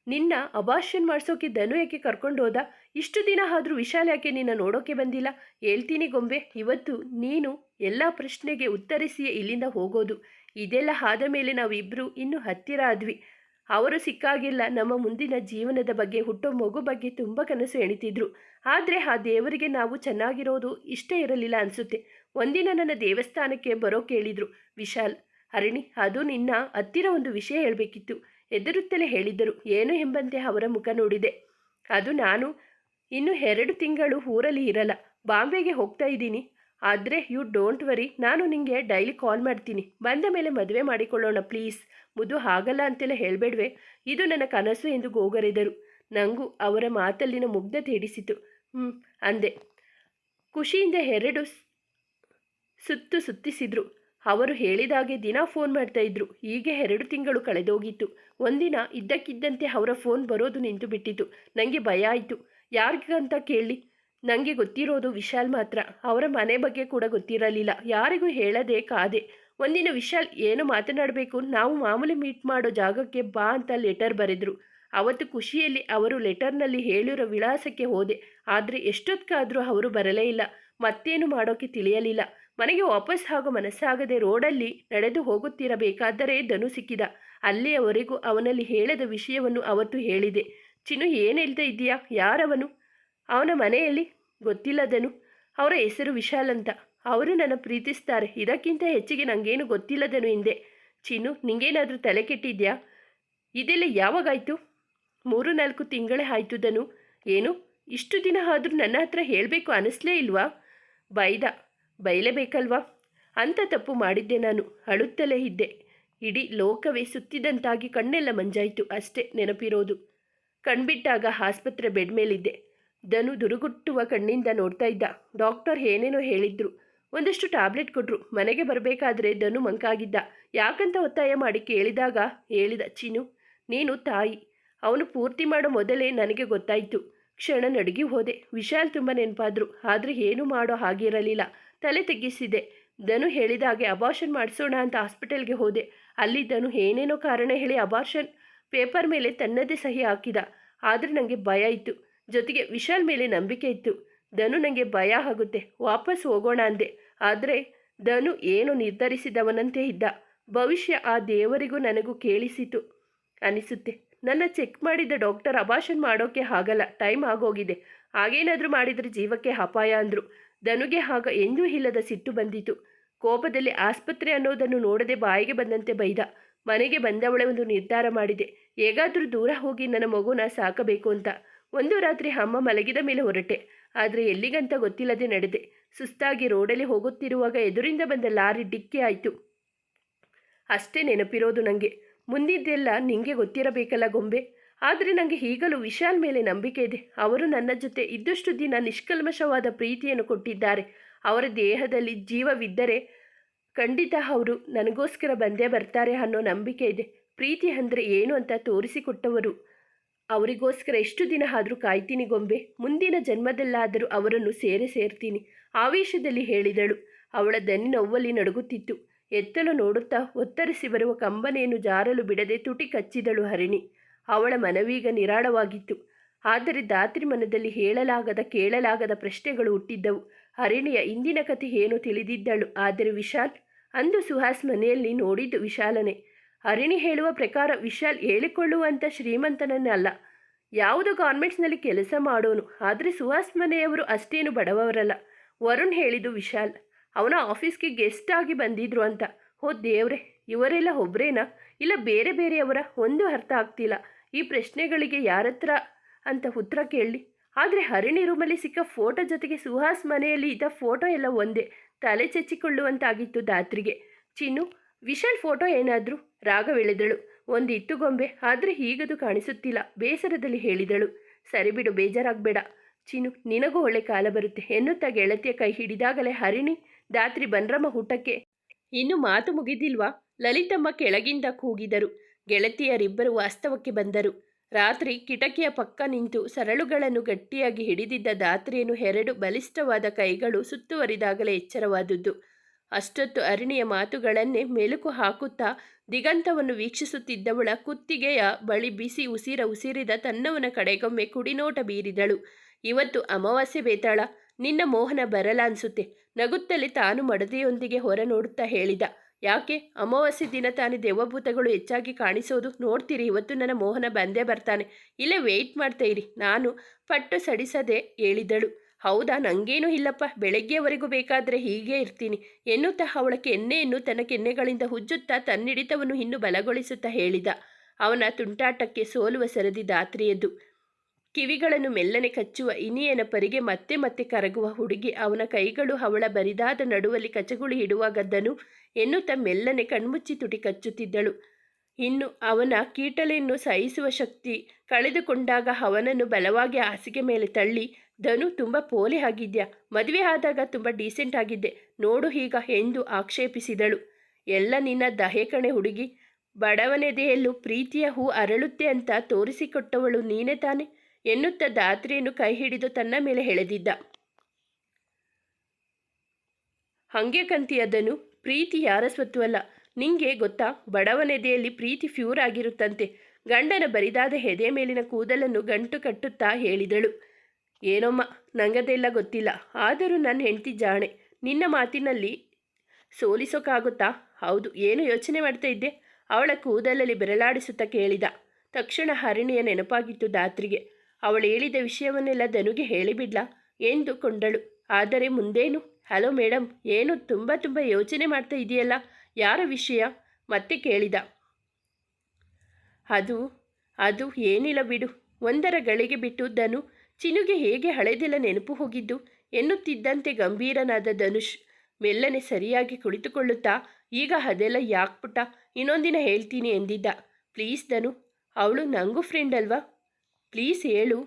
ನಿನ್ನ ಅಭಾಷನ್ ಮಾಡಿಸೋಕೆ ಧನು ಯಾಕೆ ಕರ್ಕೊಂಡು ಹೋದ? ಇಷ್ಟು ದಿನ ಆದರೂ ವಿಶಾಲ ಯಾಕೆ ನಿನ್ನ ನೋಡೋಕೆ ಬಂದಿಲ್ಲ? ಹೇಳ್ತೀನಿ ಗೊಂಬೆ, ಇವತ್ತು ನೀನು ಎಲ್ಲ ಪ್ರಶ್ನೆಗೆ ಉತ್ತರಿಸಿಯೇ ಇಲ್ಲಿಂದ ಹೋಗೋದು. ಇದೆಲ್ಲ ಆದ ಮೇಲೆ ನಾವಿಬ್ಬರು ಇನ್ನೂ ಹತ್ತಿರ ಆದ್ವಿ. ಅವರು ಸಿಕ್ಕಾಗಿಲ್ಲ. ನಮ್ಮ ಮುಂದಿನ ಜೀವನದ ಬಗ್ಗೆ, ಹುಟ್ಟೋ ಮಗು ಬಗ್ಗೆ ತುಂಬ ಕನಸು ಎಣಿತಿದ್ರು. ಆದರೆ ಆ ದೇವರಿಗೆ ನಾವು ಚೆನ್ನಾಗಿರೋದು ಇಷ್ಟೇ ಇರಲಿಲ್ಲ ಅನಿಸುತ್ತೆ. ಒಂದಿನ ನನ್ನ ದೇವಸ್ಥಾನಕ್ಕೆ ಬರೋ ಕೇಳಿದರು. ವಿಶಾಲ್ ಹರಿಣಿ ಅದು ನಿನ್ನ ಹತ್ತಿರ ಒಂದು ವಿಷಯ ಹೇಳಬೇಕಿತ್ತು. ಎದುರುತ್ತಲೇ ಹೇಳಿದ್ದರು. ಏನು ಎಂಬಂತೆ ಅವರ ಮುಖ ನೋಡಿದೆ. ಅದು ನಾನು ಇನ್ನು ಎರಡು ತಿಂಗಳು ಊರಲ್ಲಿ ಇರಲ್ಲ. ಬಾಂಬೆಗೆ ಹೋಗ್ತಾ ಇದ್ದೀನಿ. ಆದರೆ ಯು ಡೋಂಟ್ ವರಿ ನಾನು ನಿಮಗೆ ಡೈಲಿ ಕಾಲ್ ಮಾಡ್ತೀನಿ. ಬಂದ ಮೇಲೆ ಮದುವೆ ಮಾಡಿಕೊಳ್ಳೋಣ ಪ್ಲೀಸ್ ಮುದು ಹಾಗಲ್ಲ ಅಂತೆಲ್ಲ ಹೇಳಬೇಡ್ವೆ. ಇದು ನನ್ನ ಕನಸು ಎಂದು ಗೋಗರೆದರು. ನಂಗೂ ಅವರ ಮಾತಲ್ಲಿನ ಮುಗ್ಧತೆ ಹಿಡಿಸಿತು ಹ್ಞೂ ಅಂದೆ. ಖುಷಿಯಿಂದ ಎರಡು ಸುತ್ತು ಸುತ್ತಿಸಿದ್ರು. ಅವರು ಹೇಳಿದಾಗೆ ದಿನ ಫೋನ್ ಮಾಡ್ತಾ ಇದ್ರು. ಹೀಗೆ ಎರಡು ತಿಂಗಳು ಕಳೆದೋಗಿತ್ತು. ಒಂದಿನ ಇದ್ದಕ್ಕಿದ್ದಂತೆ ಅವರ ಫೋನ್ ಬರೋದು ನಿಂತು ಬಿಟ್ಟಿತು ನನಗೆ ಭಯ ಆಯಿತು. ಯಾರಿಗಂತ ಕೇಳಿ? ನನಗೆ ಗೊತ್ತಿರೋದು ವಿಶಾಲ್ ಮಾತ್ರ. ಅವರ ಮನೆ ಬಗ್ಗೆ ಕೂಡ ಗೊತ್ತಿರಲಿಲ್ಲ. ಯಾರಿಗೂ ಹೇಳದೆ ಕಾದೆ. ಒಂದಿನ ವಿಶಾಲ್ ಏನು ಮಾತನಾಡಬೇಕು? ನಾವು ಮಾಮೂಲಿ ಮೀಟ್ ಮಾಡೋ ಜಾಗಕ್ಕೆ ಬಾ ಅಂತ ಲೆಟರ್ ಬರೆದ್ರು. ಅವತ್ತು ಖುಷಿಯಲ್ಲಿ ಅವರು ಲೆಟರ್ನಲ್ಲಿ ಹೇಳಿರೋ ವಿಳಾಸಕ್ಕೆ ಹೋದೆ. ಆದರೆ ಎಷ್ಟೊತ್ತಾದರೂ ಅವರು ಬರಲೇ ಇಲ್ಲ. ಮತ್ತೇನು ಮಾಡೋಕ್ಕೆ ತಿಳಿಯಲಿಲ್ಲ. ಮನೆಗೆ ವಾಪಸ್ ಆಗೋ ಮನಸ್ಸಾಗದೆ ರೋಡಲ್ಲಿ ನಡೆದು ಹೋಗುತ್ತಿರಬೇಕಾದರೆ ಧನು ಸಿಕ್ಕಿದ. ಅಲ್ಲಿಯವರೆಗೂ ಅವನಲ್ಲಿ ಹೇಳದ ವಿಷಯವನ್ನು ಅವತ್ತು ಹೇಳಿದೆ. ಚಿನ್ನು ಏನು ಹೇಳ್ತಾ ಇದ್ದೀಯಾ? ಯಾರವನು? ಅವನ ಮನೆಯಲ್ಲಿ ಗೊತ್ತಿಲ್ಲದನು. ಅವರ ಹೆಸರು ವಿಶಾಲ್ ಅಂತ. ಅವರು ನನ್ನ ಪ್ರೀತಿಸ್ತಾರೆ. ಇದಕ್ಕಿಂತ ಹೆಚ್ಚಿಗೆ ನನಗೇನು ಗೊತ್ತಿಲ್ಲದನು ಹಿಂದೆ. ಚಿನ್ನು, ನಿಂಗೇನಾದರೂ ತಲೆ ಕೆಟ್ಟಿದ್ಯಾ? ಇದೆಲ್ಲ ಯಾವಾಗಾಯಿತು? ಮೂರು, ನಾಲ್ಕು ತಿಂಗಳೇ ಆಯಿತು ದನು ಏನು? ಇಷ್ಟು ದಿನ ಆದರೂ ನನ್ನ ಹತ್ರ ಹೇಳಬೇಕು ಅನಿಸ್ಲೇ ಇಲ್ವಾ? ಬೈದ. ಬೈಲೇಬೇಕಲ್ವಾ? ಅಂಥ ತಪ್ಪು ಮಾಡಿದ್ದೆ ನಾನು. ಅಳುತ್ತಲೇ ಇದ್ದೆ. ಇಡೀ ಲೋಕವೇ ಸುತ್ತಿದಂತಾಗಿ ಕಣ್ಣೆಲ್ಲ ಮಂಜಾಯಿತು. ಅಷ್ಟೇ ನೆನಪಿರೋದು. ಕಣ್ಬಿಟ್ಟಾಗ ಆಸ್ಪತ್ರೆ ಬೆಡ್ ಮೇಲಿದ್ದೆ. ಧನು ದುರುಗುಟ್ಟುವ ಕಣ್ಣಿಂದ ನೋಡ್ತಾ ಇದ್ದ. ಡಾಕ್ಟರ್ ಏನೇನೋ ಹೇಳಿದ್ರು. ಒಂದಷ್ಟು ಟ್ಯಾಬ್ಲೆಟ್ ಕೊಟ್ರು. ಮನೆಗೆ ಬರಬೇಕಾದ್ರೆ ಧನು ಮಂಕಾಗಿದ್ದ. ಯಾಕಂತ ಒತ್ತಾಯ ಮಾಡಿ ಕೇಳಿದಾಗ ಹೇಳಿದ ಚೀನು ನೀನು ತಾಯಿ. ಅವನು ಪೂರ್ತಿ ಮಾಡೋ ಮೊದಲೇ ನನಗೆ ಗೊತ್ತಾಯಿತು. ಕ್ಷಣ ನಡುಗಿ ಹೋದೆ. ವಿಶಾಲ್ ತುಂಬ ನೆನಪಾದ್ರು. ಆದರೆ ಏನು ಮಾಡೋ ಹಾಗಿರಲಿಲ್ಲ. ತಲೆ ತೆಗ್ಗಿಸಿದೆ. ಧನು ಹೇಳಿದಾಗೆ ಅಬಾರ್ಷನ್ ಮಾಡಿಸೋಣ ಅಂತ ಹಾಸ್ಪಿಟಲ್ಗೆ ಹೋದೆ. ಅಲ್ಲಿ ಧನು ಏನೇನೋ ಕಾರಣ ಹೇಳಿ ಅಬಾರ್ಷನ್ ಪೇಪರ್ ಮೇಲೆ ತನ್ನದೇ ಸಹಿ ಹಾಕಿದ. ಆದರೆ ನನಗೆ ಭಯ ಇತ್ತು ಜೊತೆಗೆ ವಿಶಾಲ್ ಮೇಲೆ ನಂಬಿಕೆ ಇತ್ತು. ಧನು ನನಗೆ ಭಯ ಆಗುತ್ತೆ. ವಾಪಸ್ ಹೋಗೋಣ ಅಂದೆ. ಆದರೆ ಧನು ಏನು ನಿರ್ಧರಿಸಿದವನಂತೆ ಇದ್ದ. ಭವಿಷ್ಯ ಆ ದೇವರಿಗೂ ನನಗೂ ಕೇಳಿಸಿತು ಅನಿಸುತ್ತೆ. ನನ್ನ ಚೆಕ್ ಮಾಡಿದ ಡಾಕ್ಟರ್ ಅಭಾಷಣ್ ಮಾಡೋಕ್ಕೆ ಆಗಲ್ಲ. ಟೈಮ್ ಆಗೋಗಿದೆ. ಹಾಗೇನಾದರೂ ಮಾಡಿದರೆ ಜೀವಕ್ಕೆ ಅಪಾಯ ಅಂದರು. ಧನುಗೆ ಆಗ ಎಂದೂ ಇಲ್ಲದ ಸಿಟ್ಟು ಬಂದಿತು. ಕೋಪದಲ್ಲಿ ಆಸ್ಪತ್ರೆ ಅನ್ನೋದನ್ನು ನೋಡದೆ ಬಾಯಿಗೆ ಬಂದಂತೆ ಬೈದ. ಮನೆಗೆ ಬಂದವಳೆ ಒಂದು ನಿರ್ಧಾರ ಮಾಡಿದೆ. ಹೇಗಾದರೂ ದೂರ ಹೋಗಿ ನನ್ನ ಮಗುನ ಸಾಕಬೇಕು ಅಂತ. ಒಂದು ರಾತ್ರಿ ಅಮ್ಮ ಮಲಗಿದ ಮೇಲೆ ಹೊರಟೆ. ಆದರೆ ಎಲ್ಲಿಗಂತ ಗೊತ್ತಿಲ್ಲದೆ ನಡೆದೆ. ಸುಸ್ತಾಗಿ ರೋಡಲ್ಲಿ ಹೋಗುತ್ತಿರುವಾಗ ಎದುರಿಂದ ಬಂದ ಲಾರಿ ಡಿಕ್ಕಿ ಆಯಿತು. ಅಷ್ಟೇ ನೆನಪಿರೋದು ನನಗೆ ಮುಂದಿದ್ದೆಲ್ಲ ನಿಮಗೆ ಗೊತ್ತಿರಬೇಕಲ್ಲ ಗೊಂಬೆ. ಆದರೆ ನನಗೆ ಈಗಲೂ ವಿಶಾಲ್ ಮೇಲೆ ನಂಬಿಕೆ ಇದೆ. ಅವರು ನನ್ನ ಜೊತೆ ಇದ್ದಷ್ಟು ದಿನ ನಿಷ್ಕಲ್ಮಶವಾದ ಪ್ರೀತಿಯನ್ನು ಕೊಟ್ಟಿದ್ದಾರೆ. ಅವರ ದೇಹದಲ್ಲಿ ಜೀವವಿದ್ದರೆ ಖಂಡಿತ ಅವರು ನನಗೋಸ್ಕರ ಬಂದೇ ಬರ್ತಾರೆ ಅನ್ನೋ ನಂಬಿಕೆ ಇದೆ. ಪ್ರೀತಿ ಅಂದರೆ ಏನು ಅಂತ ತೋರಿಸಿಕೊಟ್ಟವರು. ಅವರಿಗೋಸ್ಕರ ಎಷ್ಟು ದಿನ ಆದರೂ ಕಾಯ್ತೀನಿ ಗೊಂಬೆ. ಮುಂದಿನ ಜನ್ಮದಲ್ಲಾದರೂ ಅವರನ್ನು ಸೇರೆ ಸೇರ್ತೀನಿ, ಆವೇಶದಲ್ಲಿ ಹೇಳಿದಳು. ಅವಳ ದನಿ ನೋವಲ್ಲಿ ನಡುಗುತ್ತಿತ್ತು. ಎತ್ತಲು ನೋಡುತ್ತಾ ಒತ್ತರಿಸಿ ಬರುವ ಕಂಬನೆಯನ್ನು ಜಾರಲು ಬಿಡದೆ ತುಟಿ ಕಚ್ಚಿದಳು ಹರಿಣಿ. ಅವಳ ಮನವೀಗ ನಿರಾಳವಾಗಿತ್ತು. ಆದರೆ ದಾತ್ರಿ ಮನದಲ್ಲಿ ಹೇಳಲಾಗದ ಕೇಳಲಾಗದ ಪ್ರಶ್ನೆಗಳು ಹುಟ್ಟಿದ್ದವು. ಹರಿಣಿಯ ಇಂದಿನ ಕಥೆ ಏನು ತಿಳಿದಿದ್ದಳು. ಆದರೆ ವಿಶಾಲ್, ಅಂದು ಸುಹಾಸ್ ಮನೆಯಲ್ಲಿ ನೋಡಿದ್ದು ವಿಶಾಲನೆ. ಹರಿಣಿ ಹೇಳುವ ಪ್ರಕಾರ ವಿಶಾಲ್ ಹೇಳಿಕೊಳ್ಳುವಂಥ ಶ್ರೀಮಂತನನ್ನಲ್ಲ ಯಾವುದು ಗಾರ್ಮೆಂಟ್ಸ್ನಲ್ಲಿ ಕೆಲಸ ಮಾಡೋನು, ಆದರೆ ಸುಹಾಸ್ ಮನೆಯವರು ಅಷ್ಟೇನು ಬಡವರಲ್ಲ. ವರುಣ್ ಹೇಳಿದ್ದು ವಿಶಾಲ್. ಅವನ ಆಫೀಸ್ಗೆ ಗೆಸ್ಟ್ ಆಗಿ ಬಂದಿದ್ರು ಅಂತ. ಹೋ ದೇವ್ರೆ, ಇವರೆಲ್ಲ ಒಬ್ಬರೇನಾ ಇಲ್ಲ ಬೇರೆ ಬೇರೆಯವರ ಒಂದು ಅರ್ಥ ಆಗ್ತಿಲ್ಲ. ಈ ಪ್ರಶ್ನೆಗಳಿಗೆ ಯಾರತ್ರ ಅಂತ ಉತ್ತರ ಕೇಳಿ. ಆದರೆ ಹರಿಣಿ ರೂಮಲ್ಲಿ ಸಿಕ್ಕ ಫೋಟೋ ಜೊತೆಗೆ ಸುಹಾಸ್ ಮನೆಯಲ್ಲಿ ಇದ್ದ ಫೋಟೋ ಎಲ್ಲ ಒಂದೇ. ತಲೆ ಚೆಚ್ಚಿಕೊಳ್ಳುವಂತಾಗಿತ್ತು ದಾತ್ರಿಗೆ. ಚಿನ್ನು ವಿಶಾಲ್ ಫೋಟೋ ಏನಾದರೂ? ರಾಗವೆಳೆದಳು ಒಂದು ಇತ್ತು ಗೊಂಬೆ ಆದರೆ ಹೀಗದು ಕಾಣಿಸುತ್ತಿಲ್ಲ. ಬೇಸರದಲ್ಲಿ ಹೇಳಿದಳು. ಸರಿ ಬಿಡು, ಬೇಜಾರಾಗಬೇಡ. ಚಿನ್ನು, ನಿನಗೂ ಒಳ್ಳೆ ಕಾಲ ಬರುತ್ತೆ. ಎನ್ನುತ್ತಾ ಗೆಳತಿಯ ಕೈ ಹಿಡಿದಾಗಲೇ, ಹರಿಣಿ ದಾತ್ರಿ ಬನ್ರಮ್ಮ ಊಟಕ್ಕೆ ಇನ್ನು ಮಾತು ಮುಗಿದಿಲ್ವಾ? ಲಲಿತಮ್ಮ ಕೆಳಗಿಂದ ಕೂಗಿದರು. ಗೆಳತಿಯರಿಬ್ಬರು ವಾಸ್ತವಕ್ಕೆ ಬಂದರು. ರಾತ್ರಿ ಕಿಟಕಿಯ ಪಕ್ಕ ನಿಂತು ಸರಳುಗಳನ್ನು ಗಟ್ಟಿಯಾಗಿ ಹಿಡಿದಿದ್ದ ದಾತ್ರಿಯನ್ನು ಎರಡು ಬಲಿಷ್ಠವಾದ ಕೈಗಳು ಸುತ್ತುವರಿದಾಗಲೇ ಎಚ್ಚರವಾದುದು ಅಷ್ಟೊತ್ತು ಅರಣಿಯ ಮಾತುಗಳನ್ನೇ ಮೆಲುಕು ಹಾಕುತ್ತಾ ದಿಗಂತವನ್ನು ವೀಕ್ಷಿಸುತ್ತಿದ್ದವಳ ಕುತ್ತಿಗೆಯ ಬಳಿ ಬಿಸಿ ಉಸಿರ ಉಸಿರಿದ ತನ್ನವನ ಕಡೆಗೊಮ್ಮೆ ಕುಡಿನೋಟ ಬೀರಿದಳು. ಇವತ್ತು ಅಮಾವಾಸ್ಯೆ ಬೇತಾಳ, ನಿನ್ನ ಮೋಹನ ಬರಲ ಅನ್ಸುತ್ತೆ ನಗುತ್ತಲೇ ತಾನು ಮಡದೆಯೊಂದಿಗೆ ಹೊರ ನೋಡುತ್ತಾ ಹೇಳಿದ. ಯಾಕೆ? ಅಮಾವಾಸ್ಯೆ ದಿನ ತಾನೇ ದೇವಭೂತಗಳು ಹೆಚ್ಚಾಗಿ ಕಾಣಿಸೋದು. ನೋಡ್ತೀರಿ, ಇವತ್ತು ನನ್ನ ಮೋಹನ ಬಂದೇ ಬರ್ತಾನೆ. ಇಲ್ಲೇ ವೆಯ್ಟ್ ಮಾಡ್ತಾ ನಾನು ಪಟ್ಟು ಸಡಿಸದೆ ಹೇಳಿದಳು. ಹೌದಾ, ನಂಗೇನೂ ಇಲ್ಲಪ್ಪ. ಬೆಳಗ್ಗೆವರೆಗೂ ಬೇಕಾದರೆ ಹೀಗೇ ಇರ್ತೀನಿ. ಎನ್ನುತ್ತಾ ಅವಳ ಕೆನ್ನೆಯನ್ನು ತನ್ನ ಕೆನ್ನೆಗಳಿಂದ ಹುಜ್ಜುತ್ತಾ ತನ್ನಿಡಿತವನ್ನು ಇನ್ನೂ ಬಲಗೊಳಿಸುತ್ತಾ ಹೇಳಿದ. ಅವನ ತುಂಟಾಟಕ್ಕೆ ಸೋಲುವ ಸರದಿ ದಾತ್ರಿಯದ್ದು ಕಿವಿಗಳನ್ನು ಮೆಲ್ಲನೆ ಕಚ್ಚುವ ಇನಿಯನ ಪರಿಗೆ ಮತ್ತೆ ಮತ್ತೆ ಕರಗುವ ಹುಡುಗಿ ಅವನ ಕೈಗಳು ಅವಳ ಬರಿದಾದ ನಡುವಲ್ಲಿ ಕಚಗುಳಿ ಇಡುವಾಗದ್ದನು ಎನ್ನುತ್ತಾ ಮೆಲ್ಲನೆ ಕಣ್ಮುಚ್ಚಿ ತುಟಿ ಕಚ್ಚುತ್ತಿದ್ದಳು ಇನ್ನು ಅವನ ಕೀಟಲೆಯನ್ನು ಸಹಿಸುವ ಶಕ್ತಿ ಕಳೆದುಕೊಂಡಾಗ ಅವನನ್ನು ಬಲವಾಗಿ ಹಾಸಿಗೆ ಮೇಲೆ ತಳ್ಳಿ, ಧನು, ತುಂಬ ಪೋಲೆ ಆಗಿದ್ಯಾ? ಮದುವೆ ಆದಾಗ ತುಂಬ ಡೀಸೆಂಟ್ ಆಗಿದ್ದೆ, ನೋಡು ಈಗ ಎಂದು ಆಕ್ಷೇಪಿಸಿದಳು. ಎಲ್ಲ ನಿನ್ನ ದಹೆ ಕಣೆ ಹುಡುಗಿ ಬಡವನೆದೆಯಲ್ಲೂ ಪ್ರೀತಿಯ ಹೂ ಅರಳುತ್ತೆ ಅಂತ ತೋರಿಸಿಕೊಟ್ಟವಳು ನೀನೇ ತಾನೆ? ಎನ್ನುತ್ತ ದಾತ್ರಿಯನ್ನು ಕೈ ಹಿಡಿದು ತನ್ನ ಮೇಲೆ ಎಳೆದಿದ್ದ. ಹಂಗೆ ಕಂತಿಯದನು ಪ್ರೀತಿ ಯಾರ ಸ್ವತ್ತು ಅಲ್ಲ ನಿಂಗೆ ಗೊತ್ತಾ ಬಡವನೆದೆಯಲ್ಲಿ ಪ್ರೀತಿ ಫ್ಯೂರ್ ಆಗಿರುತ್ತಂತೆ. ಗಂಡನ ಬರಿದಾದ ಹೆದೆ ಮೇಲಿನ ಕೂದಲನ್ನು ಗಂಟು ಕಟ್ಟುತ್ತಾ ಹೇಳಿದಳು. ಏನೋಮ್ಮ, ನಂಗದೆಲ್ಲ ಗೊತ್ತಿಲ್ಲ. ಆದರೂ ನನ್ನ ಹೆಂಡತಿ ಜಾಣೆ. ನಿನ್ನ ಮಾತಿನಲ್ಲಿ ಸೋಲಿಸೋಕಾಗುತ್ತಾ? ಹೌದು, ಏನು ಯೋಚನೆ ಮಾಡ್ತಾ ಇದ್ದೆ? ಅವಳ ಕೂದಲಲ್ಲಿ ಬೆರಳಾಡಿಸುತ್ತಾ ಕೇಳಿದ. ತಕ್ಷಣ ಹರಿಣಿಯ ನೆನಪಾಗಿತ್ತು ದಾತ್ರಿಗೆ ಅವಳು ಹೇಳಿದ ವಿಷಯವನ್ನೆಲ್ಲ ಧನುಗೆ ಹೇಳಿಬಿಡ್ಲ? ಎಂದು ಕೊಂಡಳು. ಆದರೆ ಮುಂದೇನು? ಹಲೋ ಮೇಡಮ್ ಏನು ತುಂಬ ತುಂಬ ಯೋಚನೆ ಮಾಡ್ತಾ ಇದೆಯಲ್ಲ? ಯಾರ ವಿಷಯ? ಮತ್ತೆ ಕೇಳಿದ. ಅದು ಅದು ಏನಿಲ್ಲ ಬಿಡು. ಒಂದರ ಗಳಿಗೆ ಬಿಟ್ಟು ಧನು ಚಿನುಗೆ ಹೇಗೆ ಹಳೆದೆಲ್ಲ ನೆನಪು ಹೋಗಿದ್ದು? ಎನ್ನುತ್ತಿದ್ದಂತೆ ಗಂಭೀರನಾದ ಧನುಷ್ ಮೆಲ್ಲನೆ ಸರಿಯಾಗಿ ಕುಳಿತುಕೊಳ್ಳುತ್ತಾ, ಈಗ ಅದೆಲ್ಲ ಯಾಕ್ಬಿಟ್ಟ ಇನ್ನೊಂದಿನ ಹೇಳ್ತೀನಿ ಎಂದಿದ್ದ. ಪ್ಲೀಸ್ ಧನು, ಅವಳು ನಂಗೂ ಫ್ರೆಂಡ್ ಅಲ್ವಾ? ಪ್ಲೀಸ್ ಹೇಳು.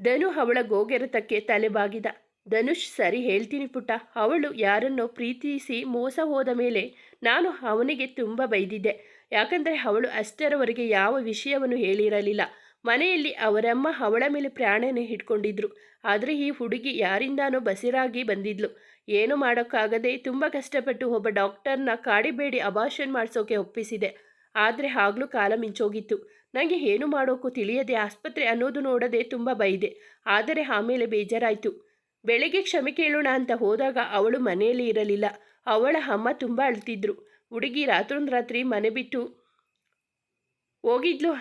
ಧನು ಅವಳ ಗೋಗೆರತಕ್ಕೆ ತಲೆ ಬಾಗಿದ ಧನುಷ್ ಸರಿ ಹೇಳ್ತೀನಿ ಪುಟ್ಟ. ಅವಳು ಯಾರನ್ನೋ ಪ್ರೀತಿಸಿ ಮೋಸ ಹೋದ ಮೇಲೆ ನಾನು ಅವನಿಗೆ ತುಂಬ ಬೈದಿದ್ದೆ. ಯಾಕಂದರೆ ಅವಳು ಅಷ್ಟರವರೆಗೆ ಯಾವ ವಿಷಯವನ್ನು ಹೇಳಿರಲಿಲ್ಲ. ಮನೆಯಲ್ಲಿ ಅವರಮ್ಮ ಅವಳ ಮೇಲೆ ಪ್ರಾಣನೇ ಹಿಡ್ಕೊಂಡಿದ್ರು ಆದರೆ ಈ ಹುಡುಗಿ ಯಾರಿಂದಾನೋ ಬಸಿರಾಗಿ ಬಂದಿದ್ಲು. ಏನು ಮಾಡೋಕ್ಕಾಗದೆ ತುಂಬ ಕಷ್ಟಪಟ್ಟು ಒಬ್ಬ ಡಾಕ್ಟರ್ನ ಕಾಡಿಬೇಡಿ ಅಬಾಷನ್ ಮಾಡಿಸೋಕೆ ಒಪ್ಪಿಸಿದೆ. ಆದರೆ ಆಗಲೂ ಕಾಲ ಮಿಂಚೋಗಿತ್ತು. ನನಗೆ ಏನು ಮಾಡೋಕ್ಕೂ ತಿಳಿಯದೆ ಆಸ್ಪತ್ರೆ ಅನ್ನೋದು ನೋಡದೆ ತುಂಬ ಬೈದೆ. ಆದರೆ ಆಮೇಲೆ ಬೇಜಾರಾಯಿತು. ಬೆಳಗ್ಗೆ ಕ್ಷಮೆ ಕೇಳೋಣ ಅಂತ ಹೋದಾಗ ಅವಳು ಮನೆಯಲ್ಲಿ ಇರಲಿಲ್ಲ. ಅವಳ ಅಮ್ಮ ತುಂಬ ಅಳ್ತಿದ್ರು. ಹುಡುಗಿ ರಾತ್ರಿ ಮನೆ ಬಿಟ್ಟು ಹೋಗಿದ್ಲು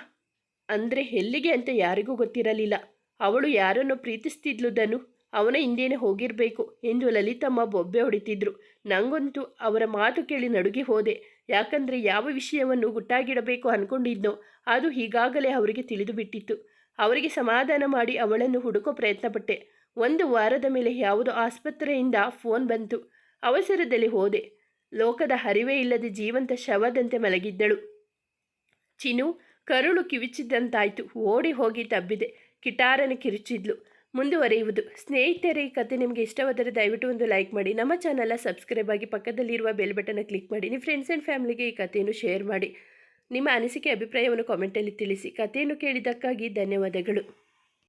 ಅಂದರೆ ಎಲ್ಲಿಗೆ ಅಂತ ಯಾರಿಗೂ ಗೊತ್ತಿರಲಿಲ್ಲ. ಅವಳು ಯಾರನ್ನು ಪ್ರೀತಿಸ್ತಿದ್ಲು ದನು ಅವನ ಹಿಂದೇನೆ ಹೋಗಿರಬೇಕು ಎಂದು ಲಲಿತಮ್ಮ ಬೊಬ್ಬೆ ಹೊಡಿತಿದ್ರು. ನಂಗಂತೂ ಅವರ ಮಾತು ಕೇಳಿ ನಡುಗಿ ಹೋದೆ. ಯಾಕಂದರೆ ಯಾವ ವಿಷಯವನ್ನು ಗುಟ್ಟಾಗಿಡಬೇಕು ಅಂದ್ಕೊಂಡಿದ್ನೋ ಅದು ಈಗಾಗಲೇ ಅವರಿಗೆ ತಿಳಿದು ಬಿಟ್ಟಿತ್ತು. ಅವರಿಗೆ ಸಮಾಧಾನ ಮಾಡಿ ಅವಳನ್ನು ಹುಡುಕೋ ಪ್ರಯತ್ನಪಟ್ಟೆ. ಒಂದು ವಾರದ ಮೇಲೆ ಯಾವುದೋ ಆಸ್ಪತ್ರೆಯಿಂದ ಫೋನ್ ಬಂತು. ಅವಸರದಲ್ಲಿ ಹೋದೆ. ಲೋಕದ ಹರಿವೇ ಇಲ್ಲದೆ ಜೀವಂತ ಶವದಂತೆ ಮಲಗಿದ್ದಳು. ಚಿನು ಕರುಳು ಕಿವಿಚಿದ್ದಂತಾಯಿತು ಓಡಿ ಹೋಗಿ ತಬ್ಬಿದೆ. ಕಿಟಾರನ ಕಿರುಚಿದ್ಲು. ಮುಂದುವರಿಯುವುದು. ಸ್ನೇಹಿತರೆ, ಈ ಕತೆ ನಿಮಗೆ ಇಷ್ಟವಾದರೆ ದಯವಿಟ್ಟು ಒಂದು ಲೈಕ್ ಮಾಡಿ. ನಮ್ಮ ಚಾನಲ್ನ ಸಬ್ಸ್ಕ್ರೈಬ್ ಆಗಿ ಪಕ್ಕದಲ್ಲಿರುವ ಬೆಲ್ ಬಟನ್ನ ಕ್ಲಿಕ್ ಮಾಡಿ. ನಿಮ್ಮ ಫ್ರೆಂಡ್ಸ್ ಆ್ಯಂಡ್ ಫ್ಯಾಮಿಲಿಗೆ ಈ ಕಥೆಯನ್ನು ಶೇರ್ ಮಾಡಿ. ನಿಮ್ಮ ಅನಿಸಿಕೆ, ಅಭಿಪ್ರಾಯವನ್ನು ಕಾಮೆಂಟಲ್ಲಿ ತಿಳಿಸಿ. ಕಥೆಯನ್ನು ಕೇಳಿದ್ದಕ್ಕಾಗಿ ಧನ್ಯವಾದಗಳು.